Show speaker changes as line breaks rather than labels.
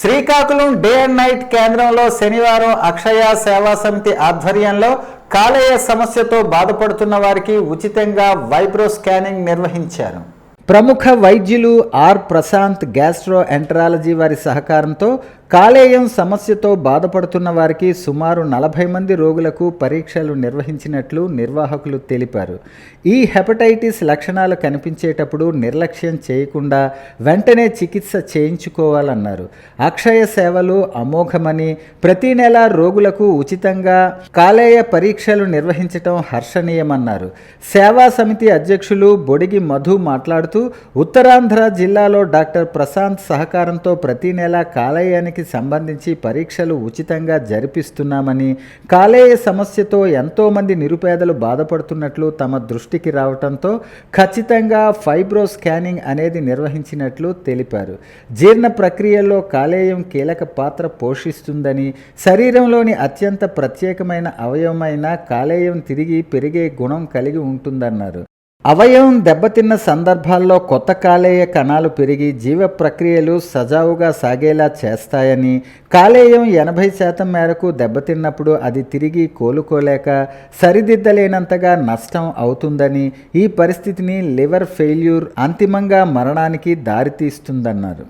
Srikakulam day and night కేంద్రంలో శనివారం అక్షయ సేవా సమితి ఆధ్వర్యంలో కాలేయ సమస్యతో బాధపడుతున్న వారికి ఉచితంగా వైబ్రో స్కానింగ్ నిర్వహించారు. ప్రముఖ వైద్యులు ఆర్ ప్రశాంత్ గ్యాస్ట్రో ఎంటరాలజీ వారి సహకారంతో కాలేయం సమస్యతో బాధపడుతున్న వారికి సుమారు నలభై మంది రోగులకు పరీక్షలు నిర్వహించినట్లు నిర్వాహకులు తెలిపారు. ఈ హెపటైటిస్ లక్షణాలు కనిపించేటప్పుడు నిర్లక్ష్యం చేయకుండా వెంటనే చికిత్స చేయించుకోవాలన్నారు. అక్షయ సేవలు అమోఘమని ప్రతి నెల రోగులకు ఉచితంగా కాలేయ పరీక్షలు నిర్వహించటం హర్షణీయమన్నారు. సేవా సమితి అధ్యక్షులు బొడిగి మధు మాట్లాడుతూ ఉత్తరాంధ్ర జిల్లాలో డాక్టర్ ప్రశాంత్ సహకారంతో ప్రతి నెల కాలేయానికి సంబంధించి పరీక్షలు ఉచితంగా జరిపిస్తున్నామని కాలేయ సమస్యతో ఎంతోమంది నిరుపేదలు బాధపడుతున్నట్లు తమ దృష్టికి రావడంతో ఖచ్చితంగా ఫైబ్రో స్కానింగ్ అనేది నిర్వహించినట్లు తెలిపారు. జీర్ణ ప్రక్రియలో కాలేయం కీలక పాత్ర పోషిస్తుందని శరీరంలోని అత్యంత ప్రత్యేకమైన అవయవమైన కాలేయం తిరిగి పెరిగే గుణం కలిగి ఉంటుందన్నారు. అవయవం దెబ్బతిన్న సందర్భాల్లో కొత్త కాలేయ కణాలు పెరిగి జీవ ప్రక్రియలు సజావుగా సాగేలా చేస్తాయని కాలేయం ఎనభై శాతం మేరకు దెబ్బతిన్నప్పుడు అది తిరిగి కోలుకోలేక సరిదిద్దలేనంతగా నష్టం అవుతుందని ఈ పరిస్థితిని లివర్ ఫెయిల్యూర్ అంతిమంగా మరణానికి దారితీస్తుందన్నారు.